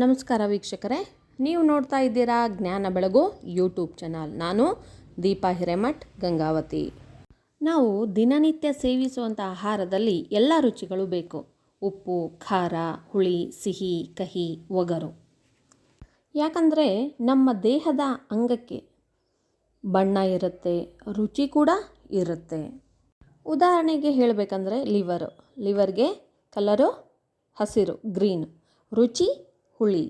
ನಮಸ್ಕಾರ ವೀಕ್ಷಕರೇ, ನೀವು ನೋಡ್ತಾ ಇದ್ದೀರಾ ಜ್ಞಾನ ಬೆಳಗು ಯೂಟ್ಯೂಬ್ ಚಾನಲ್ ನಾನು ದೀಪಾ ಹಿರೇಮಠ್, ಗಂಗಾವತಿ. ನಾವು ದಿನನಿತ್ಯ ಸೇವಿಸುವಂಥ ಆಹಾರದಲ್ಲಿ ಎಲ್ಲ ರುಚಿಗಳು ಬೇಕು. ಉಪ್ಪು, ಖಾರ, ಹುಳಿ, ಸಿಹಿ, ಕಹಿ, ಒಗರು. ಯಾಕಂದರೆ ನಮ್ಮ ದೇಹದ ಅಂಗಕ್ಕೆ ಬಣ್ಣ ಇರುತ್ತೆ, ರುಚಿ ಕೂಡ ಇರುತ್ತೆ. ಉದಾಹರಣೆಗೆ ಹೇಳಬೇಕಂದ್ರೆ ಲಿವರು ಲಿವರ್ಗೆ ಕಲರು ಹಸಿರು ಗ್ರೀನ್ ರುಚಿ ಹುಳಿ.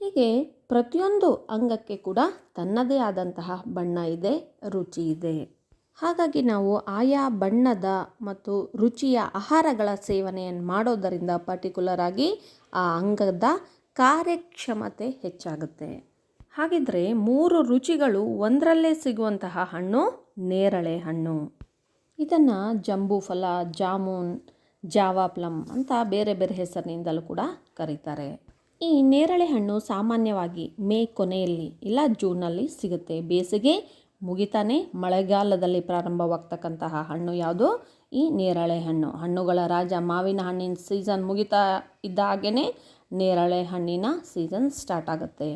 ಹೀಗೆ ಪ್ರತಿಯೊಂದು ಅಂಗಕ್ಕೆ ಕೂಡ ತನ್ನದೇ ಆದಂತಹ ಬಣ್ಣ ಇದೆ, ರುಚಿ ಇದೆ. ಹಾಗಾಗಿ ನಾವು ಆಯಾ ಬಣ್ಣದ ಮತ್ತು ರುಚಿಯ ಆಹಾರಗಳ ಸೇವನೆಯನ್ನು ಮಾಡೋದರಿಂದ ಪರ್ಟಿಕ್ಯುಲರ್ ಆಗಿ ಆ ಅಂಗದ ಕಾರ್ಯಕ್ಷಮತೆ ಹೆಚ್ಚಾಗುತ್ತೆ. ಹಾಗಿದ್ರೆ ಮೂರು ರುಚಿಗಳು ಒಂದರಲ್ಲೇ ಸಿಗುವಂತಹ ಹಣ್ಣು ನೇರಳೆ ಹಣ್ಣು. ಇದನ್ನು ಜಂಬೂ ಫಲ, ಜಾಮೂನ್, ಜಾವಾ ಪ್ಲಮ್ ಅಂತ ಬೇರೆ ಬೇರೆ ಹೆಸರಿನಿಂದಲೂ ಕೂಡ ಕರೀತಾರೆ. ಈ ನೇರಳೆ ಹಣ್ಣು ಸಾಮಾನ್ಯವಾಗಿ ಮೇ ಕೊನೆಯಲ್ಲಿ, ಇಲ್ಲ ಜೂನಲ್ಲಿ ಸಿಗುತ್ತೆ. ಬೇಸಿಗೆ ಮುಗಿತಾನೆ, ಮಳೆಗಾಲದಲ್ಲಿ ಪ್ರಾರಂಭವಾಗ್ತಕ್ಕಂತಹ ಹಣ್ಣು ಯಾವುದು? ಈ ನೇರಳೆ ಹಣ್ಣು. ಹಣ್ಣುಗಳ ರಾಜ ಮಾವಿನ ಹಣ್ಣಿನ ಸೀಸನ್ ಮುಗಿತಾ ಇದ್ದ ಹಾಗೆಯೇ ನೇರಳೆ ಹಣ್ಣಿನ ಸೀಸನ್ ಸ್ಟಾರ್ಟ್ ಆಗುತ್ತೆ.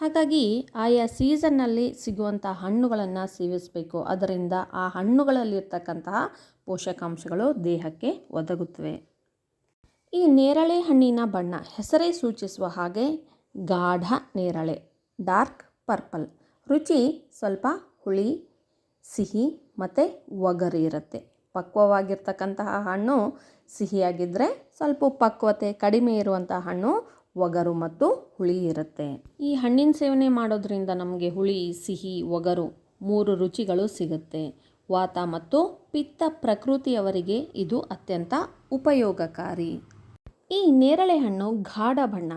ಹಾಗಾಗಿ ಆಯಾ ಸೀಸನ್ನಲ್ಲಿ ಸಿಗುವಂಥ ಹಣ್ಣುಗಳನ್ನು ಸೇವಿಸಬೇಕು. ಅದರಿಂದ ಆ ಹಣ್ಣುಗಳಲ್ಲಿರ್ತಕ್ಕಂತಹ ಪೋಷಕಾಂಶಗಳು ದೇಹಕ್ಕೆ ಒದಗುತ್ತವೆ. ಈ ನೇರಳೆ ಹಣ್ಣಿನ ಬಣ್ಣ ಹೆಸರೇ ಸೂಚಿಸುವ ಹಾಗೆ ಗಾಢ ನೇರಳೆ, ಡಾರ್ಕ್ ಪರ್ಪಲ್. ರುಚಿ ಸ್ವಲ್ಪ ಹುಳಿ, ಸಿಹಿ ಮತ್ತು ಒಗರಿ ಇರುತ್ತೆ. ಪಕ್ವವಾಗಿರ್ತಕ್ಕಂತಹ ಹಣ್ಣು ಸಿಹಿಯಾಗಿದ್ದರೆ ಸ್ವಲ್ಪ ಪಕ್ವತೆ ಕಡಿಮೆ ಇರುವಂಥ ಹಣ್ಣು ಒಗರು ಮತ್ತು ಹುಳಿ ಇರುತ್ತೆ. ಈ ಹಣ್ಣಿನ ಸೇವನೆ ಮಾಡೋದ್ರಿಂದ ನಮಗೆ ಹುಳಿ, ಸಿಹಿ, ಒಗರು ಮೂರು ರುಚಿಗಳು ಸಿಗುತ್ತೆ. ವಾತ ಮತ್ತು ಪಿತ್ತ ಪ್ರಕೃತಿಯವರಿಗೆ ಇದು ಅತ್ಯಂತ ಉಪಯೋಗಕಾರಿ. ಈ ನೇರಳೆ ಹಣ್ಣು ಗಾಢ ಬಣ್ಣ,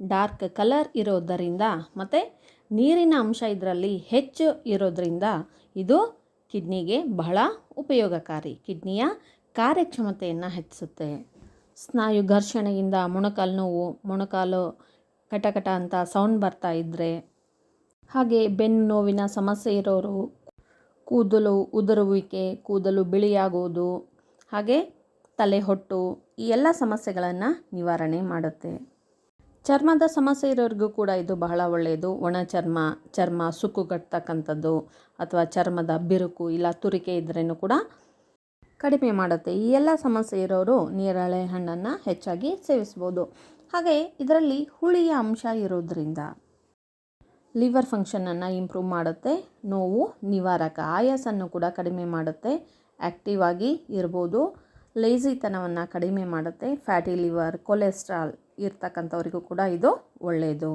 ಡಾರ್ಕ್ ಕಲರ್ ಇರೋದರಿಂದ ಮತ್ತು ನೀರಿನ ಅಂಶ ಇದರಲ್ಲಿ ಹೆಚ್ಚು ಇರೋದರಿಂದ ಇದು ಕಿಡ್ನಿಗೆ ಬಹಳ ಉಪಯೋಗಕಾರಿ, ಕಿಡ್ನಿಯ ಕಾರ್ಯಕ್ಷಮತೆಯನ್ನು ಹೆಚ್ಚಿಸುತ್ತೆ. ಸ್ನಾಯು ಘರ್ಷಣೆಯಿಂದ ಮೊಣಕಾಲು ನೋವು, ಮೊಣಕಾಲು ಕಟಕಟ ಅಂತ ಸೌಂಡ್ ಬರ್ತಾ ಇದ್ದರೆ ಹಾಗೆ ಬೆನ್ನು ನೋವಿನ ಸಮಸ್ಯೆ ಇರೋರು, ಕೂದಲು ಉದುರುವಿಕೆ, ಕೂದಲು ಬಿಳಿಯಾಗುವುದು ಹಾಗೆ ತಲೆ ಹೊಟ್ಟು ಈ ಎಲ್ಲ ಸಮಸ್ಯೆಗಳನ್ನು ನಿವಾರಣೆ ಮಾಡುತ್ತೆ. ಚರ್ಮದ ಸಮಸ್ಯೆ ಇರೋರಿಗೂ ಕೂಡ ಇದು ಬಹಳ ಒಳ್ಳೆಯದು ಒಣ ಚರ್ಮ ಚರ್ಮ ಸುಕ್ಕುಗಟ್ತಕ್ಕಂಥದ್ದು ಅಥವಾ ಚರ್ಮದ ಬಿರುಕು ಇಲ್ಲ ತುರಿಕೆ ಇದ್ರೂ ಕೂಡ ಕಡಿಮೆ ಮಾಡುತ್ತೆ. ಈ ಎಲ್ಲ ಸಮಸ್ಯೆ ಇರೋರು ನೇರಳೆ ಹಣ್ಣನ್ನು ಹೆಚ್ಚಾಗಿ ಸೇವಿಸ್ಬೋದು. ಹಾಗೆ ಇದರಲ್ಲಿ ಹುಳಿಯ ಅಂಶ ಇರೋದ್ರಿಂದ ಲಿವರ್ ಫಂಕ್ಷನನ್ನು ಇಂಪ್ರೂವ್ ಮಾಡುತ್ತೆ. ನೋವು, ನಿವಾರಕ ಆಯಾಸನ್ನು ಕೂಡ ಕಡಿಮೆ ಮಾಡುತ್ತೆ. ಆ್ಯಕ್ಟಿವ್ ಆಗಿ ಇರ್ಬೋದು. ಲೇಜಿತನವನ್ನು ಕಡಿಮೆ ಮಾಡುತ್ತೆ ಫ್ಯಾಟಿ ಲಿವರ್ ಕೊಲೆಸ್ಟ್ರಾಲ್ ಇರ್ತಕ್ಕಂಥವ್ರಿಗೂ ಕೂಡ ಇದು ಒಳ್ಳೆಯದು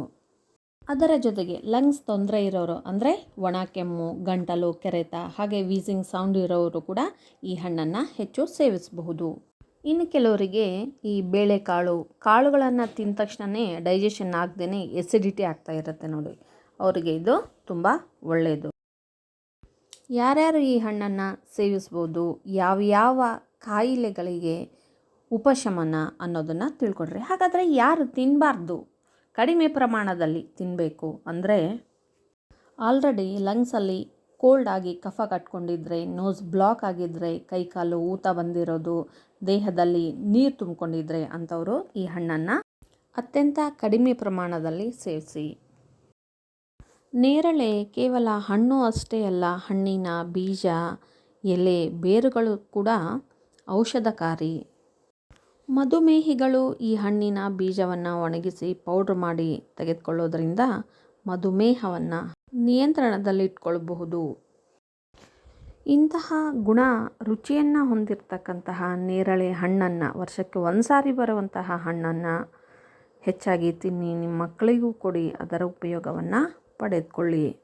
ಅದರ ಜೊತೆಗೆ ಲಂಗ್ಸ್ ತೊಂದರೆ ಇರೋರು ಅಂದರೆ ಒಣ, ಕೆಮ್ಮು, ಗಂಟಲು, ಕೆರೆತ ಹಾಗೆ ವೀಸಿಂಗ್ ಸೌಂಡ್ ಇರೋರು ಕೂಡ ಈ ಹಣ್ಣನ್ನು ಹೆಚ್ಚು ಸೇವಿಸಬಹುದು. ಇನ್ನು ಕೆಲವರಿಗೆ ಈ ಬೇಳೆಕಾಳು, ಕಾಳುಗಳನ್ನು ತಿಂದ ತಕ್ಷಣವೇ ಡೈಜೆಷನ್ ಆಗದೇ ಎಸಿಡಿಟಿ ಆಗ್ತಾ ಇರುತ್ತೆ ನೋಡಿ. ಅವರಿಗೆ ಇದು ತುಂಬ ಒಳ್ಳೆಯದು ಯಾರ್ಯಾರು ಈ ಹಣ್ಣನ್ನು ಸೇವಿಸ್ಬೋದು ಯಾವ್ಯಾವ ಕಾಯಿಲೆಗಳಿಗೆ ಉಪಶಮನ ಅನ್ನೋದನ್ನು ತಿಳ್ಕೊಡ್ರಿ ಹಾಗಾದರೆ ಯಾರು ತಿನ್ನಬಾರ್ದು ಕಡಿಮೆ ಪ್ರಮಾಣದಲ್ಲಿ ತಿನ್ನಬೇಕು ಅಂದರೆ ಆಲ್ರೆಡಿ ಲಂಗ್ಸಲ್ಲಿ ಕೋಲ್ಡ್ ಆಗಿ ಕಫ ಕಟ್ಕೊಂಡಿದ್ರೆ ನೋಸ್ ಬ್ಲಾಕ್ ಆಗಿದ್ದರೆ ಕೈಕಾಲು ಊತ ಬಂದಿರೋದು, ದೇಹದಲ್ಲಿ ನೀರು ತುಂಬಿಕೊಂಡಿದ್ರೆ ಅಂಥವರು ಈ ಹಣ್ಣನ್ನು ಅತ್ಯಂತ ಕಡಿಮೆ ಪ್ರಮಾಣದಲ್ಲಿ ಸೇವಿಸಿ ನೇರಳೆ ಕೇವಲ ಹಣ್ಣು ಅಷ್ಟೇ ಅಲ್ಲ, ಹಣ್ಣಿನ ಬೀಜ, ಎಲೆ, ಬೇರುಗಳು ಕೂಡ ಔಷಧಕಾರಿ. ಮಧುಮೇಹಿಗಳು ಈ ಹಣ್ಣಿನ ಬೀಜವನ್ನು ಒಣಗಿಸಿ ಪೌಡ್ರ್ ಮಾಡಿ ತೆಗೆದುಕೊಳ್ಳೋದ್ರಿಂದ ಮಧುಮೇಹವನ್ನು ನಿಯಂತ್ರಣದಲ್ಲಿಟ್ಕೊಳ್ಬಹುದು. ಇಂತಹ ಗುಣ ರುಚಿಯನ್ನು ಹೊಂದಿರತಕ್ಕಂತಹ ನೇರಳೆ ಹಣ್ಣನ್ನು ವರ್ಷಕ್ಕೆ ಒಂದು ಸಾರಿ ಬರುವಂತಹ ಹಣ್ಣನ್ನು ಹೆಚ್ಚಾಗಿ ತಿನ್ನಿ ನಿಮ್ಮ ಮಕ್ಕಳಿಗೂ ಕೊಡಿ, ಅದರ ಉಪಯೋಗವನ್ನು ಪಡೆದುಕೊಳ್ಳಿ.